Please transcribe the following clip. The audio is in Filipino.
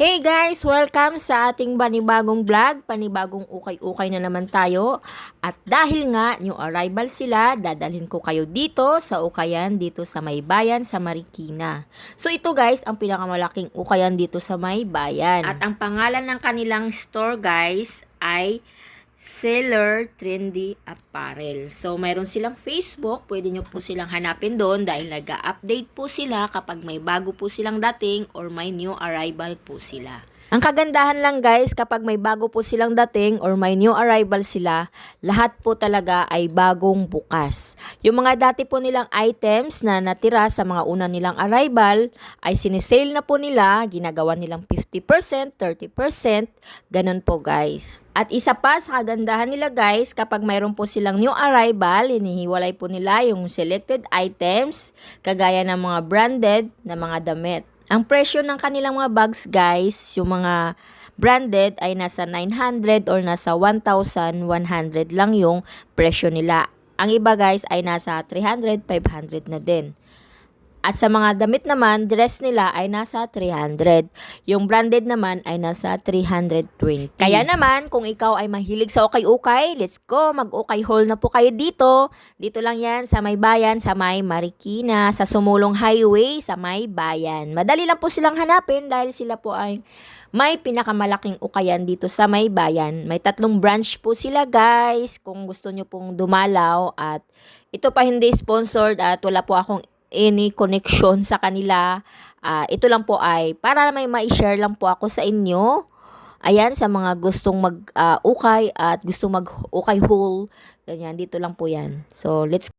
Hey guys! Welcome sa ating panibagong vlog. Panibagong ukay-ukay na naman tayo. At dahil nga new arrival sila, dadalhin ko kayo dito sa ukayan dito sa May Bayan sa Marikina. So ito guys, ang pinakamalaking ukayan dito sa May Bayan. At ang pangalan ng kanilang store guys ay Seller Trendy Apparel. So, mayroon silang Facebook. Pwede nyo po silang hanapin doon dahil nag-update po sila kapag may bago po silang dating or may new arrival po sila. Ang kagandahan lang guys, kapag may bago po silang dating or may new arrival sila, lahat po talaga ay bagong bukas. Yung mga dati po nilang items na natira sa mga una nilang arrival ay sinisale na po nila, ginagawa nilang 50%, 30%, ganun po guys. At isa pa sa kagandahan nila guys, kapag mayroon po silang new arrival, hinihiwalay po nila yung selected items, kagaya ng mga branded na mga damit. Ang presyo ng kanilang mga bags guys, yung mga branded ay nasa 900 or nasa 1,100 lang yung presyo nila. Ang iba guys ay nasa 300, 500 na din. At sa mga damit naman, dress nila ay nasa 300. Yung branded naman ay nasa 320. Kaya naman, kung ikaw ay mahilig sa ukay-ukay, let's go, mag-ukay haul na po kayo dito. Dito lang yan sa May Bayan, sa May Marikina, sa Sumulong Highway, sa May Bayan. Madali lang po silang hanapin dahil sila po ay may pinakamalaking ukayan dito sa May Bayan. May tatlong branch po sila guys kung gusto nyo pong dumalaw at ito pa hindi sponsored at wala po akong any connection sa kanila. Ah, ito lang po ay para may ma-share lang po ako sa inyo. Ayan, sa mga gustong mag-ukay at gustong mag-ukay haul. Ganyan, dito lang po yan. So, let's